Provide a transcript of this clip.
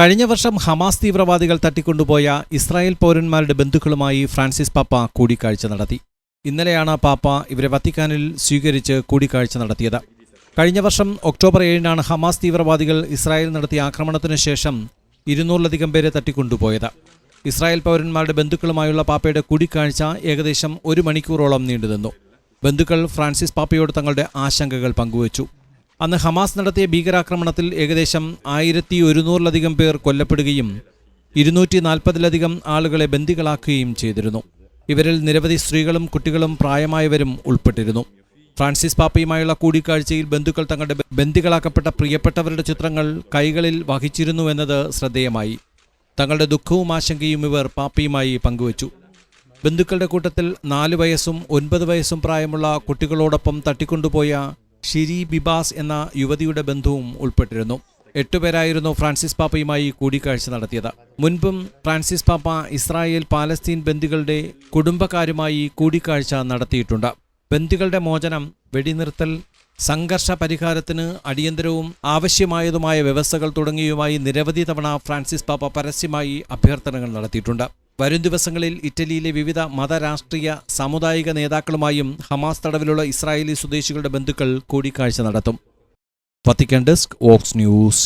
കഴിഞ്ഞ വർഷം ഹമാസ് തീവ്രവാദികൾ തട്ടിക്കൊണ്ടുപോയ ഇസ്രായേൽ പൗരന്മാരുടെ ബന്ധുക്കളുമായി ഫ്രാൻസിസ് പാപ്പ കൂടിക്കാഴ്ച നടത്തി. ഇന്നലെയാണ് പാപ്പ ഇവരെ വത്തിക്കാനിൽ സ്വീകരിച്ച് കൂടിക്കാഴ്ച നടത്തിയത്. കഴിഞ്ഞ വർഷം ഒക്ടോബർ ഏഴിനാണ് ഹമാസ് തീവ്രവാദികൾ ഇസ്രായേൽ നടത്തിയ ആക്രമണത്തിനു ശേഷം ഇരുന്നൂറിലധികം പേരെ തട്ടിക്കൊണ്ടുപോയത്. ഇസ്രായേൽ പൗരന്മാരുടെ ബന്ധുക്കളുമായുള്ള പാപ്പയുടെ കൂടിക്കാഴ്ച ഏകദേശം ഒരു മണിക്കൂറോളം നീണ്ടുനിന്നു. ബന്ധുക്കൾ ഫ്രാൻസിസ് പാപ്പയോട് തങ്ങളുടെ ആശങ്കകൾ പങ്കുവച്ചു. അന്ന് ഹമാസ് നടത്തിയ ഭീകരാക്രമണത്തിൽ ഏകദേശം ആയിരത്തി ഒരുന്നൂറിലധികം പേർ കൊല്ലപ്പെടുകയും ഇരുന്നൂറ്റി നാൽപ്പതിലധികം ആളുകളെ ബന്ദികളാക്കുകയും ചെയ്തിരുന്നു. ഇവരിൽ നിരവധി സ്ത്രീകളും കുട്ടികളും പ്രായമായവരും ഉൾപ്പെട്ടിരുന്നു. ഫ്രാൻസിസ് പാപ്പയുമായുള്ള കൂടിക്കാഴ്ചയിൽ ബന്ധുക്കൾ തങ്ങളുടെ ബന്ദികളാക്കപ്പെട്ട പ്രിയപ്പെട്ടവരുടെ ചിത്രങ്ങൾ കൈകളിൽ വഹിച്ചിരുന്നു എന്നത് ശ്രദ്ധേയമായി. തങ്ങളുടെ ദുഃഖവും ആശങ്കയും ഇവർ പാപ്പയുമായി പങ്കുവച്ചു. ബന്ധുക്കളുടെ കൂട്ടത്തിൽ നാല് വയസ്സും ഒൻപത് വയസ്സും പ്രായമുള്ള കുട്ടികളോടൊപ്പം തട്ടിക്കൊണ്ടുപോയ ഷിരി ബിബാസ് എന്ന യുവതിയുടെ ബന്ധുവും ഉൾപ്പെട്ടിരുന്നു. എട്ടുപേരായിരുന്നു ഫ്രാൻസിസ് പാപ്പയുമായി കൂടിക്കാഴ്ച നടത്തിയത്. മുൻപും ഫ്രാൻസിസ് പാപ്പ ഇസ്രായേൽ പാലസ്തീൻ ബന്ദികളുടെ കുടുംബക്കാരുമായി കൂടിക്കാഴ്ച നടത്തിയിട്ടുണ്ട്. ബന്ദികളുടെ മോചനം വെടിനിർത്തൽ സംഘർഷ പരിഹാരത്തിന് അടിയന്തരവും ആവശ്യമായതുമായ വ്യവസ്ഥകൾ തുടങ്ങിയുമായി നിരവധി തവണ ഫ്രാൻസിസ് പാപ്പ പരസ്യമായി അഭ്യർത്ഥനകൾ നടത്തിയിട്ടുണ്ട്. വരും ദിവസങ്ങളിൽ ഇറ്റലിയിലെ വിവിധ മതരാഷ്ട്രീയ സാമുദായിക നേതാക്കളുമായും ഹമാസ് തടവിലുള്ള ഇസ്രായേലി സ്വദേശികളുടെ ബന്ധുക്കൾ കൂടിക്കാഴ്ച നടത്തും. വത്തിക്കാൻ ഡെസ്ക് ഓക്സ് ന്യൂസ്.